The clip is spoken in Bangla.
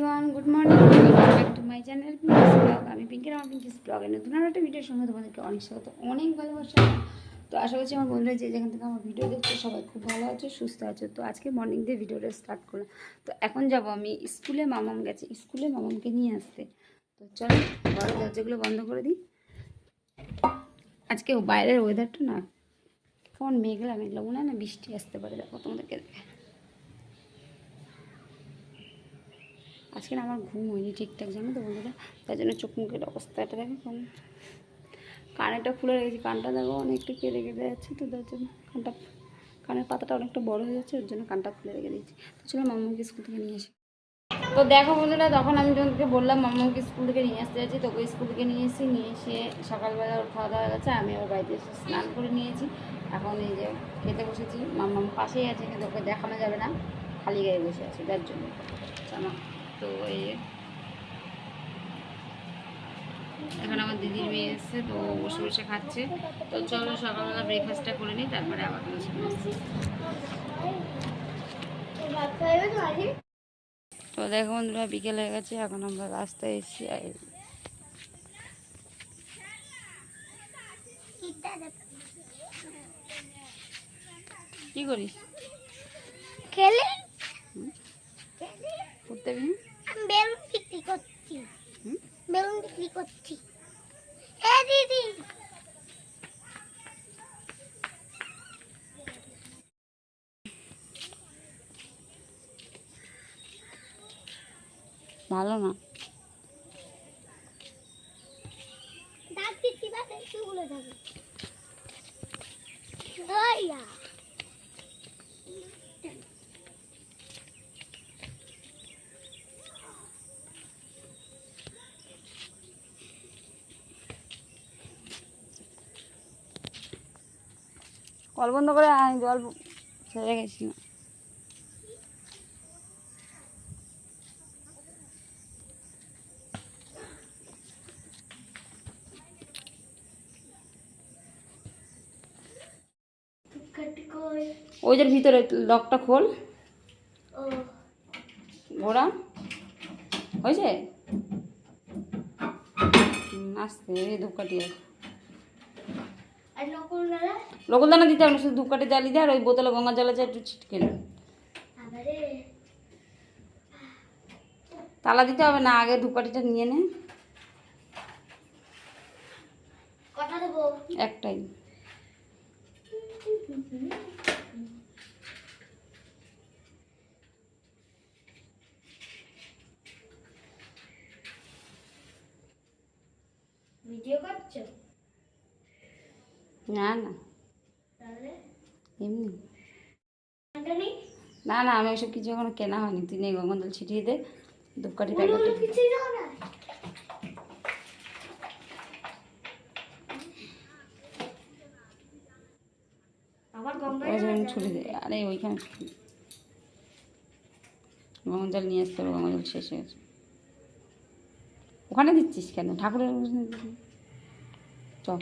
Everyone good morning welcome back to my channel Pinky's blog আমি পিঙ্কের আমার পিঙ্কিস ব্লগে নতুন আর একটা ভিডিওর সঙ্গে তোমাদেরকে অনেক স্বাগত, অনেক ভালোবাসা। তো আশা করছি আমার বন্ধুরা যে যেখান থেকে আমার ভিডিও দেখছ সবাই খুব ভালো আছো, সুস্থ আছো। তো আজকে মর্নিং দিয়ে ভিডিওটা স্টার্ট করলাম। তো এখন যাব আমি স্কুলে মামাম গেছে, স্কুলে মামামকে নিয়ে আসতে। তো চলো, ঘরের দরজাগুলো বন্ধ করে দিই। আজকে বাইরের ওয়েদারটা না, কেমন মেঘলা মেঘলা, মনে হয় না বৃষ্টি আসতে পারে। দেখো তোমাদেরকে দেখে আজকে আমার ঘুম হয়নি ঠিকঠাক জানো তো বন্ধুরা? তার জন্য চোখ মুখের অবস্থাটা দেখো কেমন। কানেরটা খুলে রেখেছি, কানটা দেখো অনেকটা কেটে কেটে যাচ্ছে তো, তার জন্য কানটা, কানের পাতাটা অনেকটা বড় হয়ে যাচ্ছে, ওর জন্য কানটা খুলে রেখে দিয়েছি। তো চলো মাম্মাকে স্কুল থেকে নিয়ে আসি। তো দেখো বন্ধুরা, তখন আমি তোমাদেরকে বললাম মাম্মাকে স্কুল থেকে নিয়ে আসতে যাচ্ছি। তোকে স্কুল থেকে নিয়ে এসেছি, নিয়ে এসে সকালবেলা ওর খাওয়া দাওয়া গেছে, আমি ওর বাড়িতে এসে স্নান করে নিয়েছি। এখন এই যে খেতে বসেছি মাম্মাম পাশেই আছে, কিন্তু ওকে দেখানো যাবে না, খালি গায়ে বসে আছে, যার জন্য। জামা তো এই এখন আমার দিদির মেয়ে এসছে তো বসে বসে খাচ্ছে। তো চলো সকালবেলা ব্রেকফাস্টটা করে নিই তারপরে আবার তো দেখো বন্ধুরা বিকেল হয়ে গেছে এখন আমরা রাস্তায় এসেছি কি করিস? খেলে? আমি বেলুন বিক্রি করছি। হুম? বেলুন বিক্রি করছি। হ্যাঁ দিদি। ভালো না। দাঁত দিচ্ছি বাস একটু গুলো যাবে। ওইয়া কল বন্ধ করে আমি জল ছেড়ে গেছি। না ওই যে ভিতরে লকটা খোল। ঘোড়া হয়েছে? আসতে ধূপকাঠি আছে নালা লোকদানা দিতে হবে শুধু ধূপকাঠি জ্বালিয়ে দেয় আর ওই বোতলে গঙ্গা জল আছে একটু ছিটকে নে। তালা দিতে হবে না আগে ধূপকাঠিটা নিয়ে নে। একটাই। ভিডিও করছ? না না। এমনি। না না আমি ওইসব কিছু এখনও কেনা হয়নি। তুই নেই গঙ্গা জল ছিটিয়ে দে ধূপকাঠি প্যাকেট। ছুটি দে। আরে ওইখানে নিয়ে আসতে হবে শেষ হয়ে গেছে। ওখানে দিচ্ছিস কেন? ঠাকুরের। চল।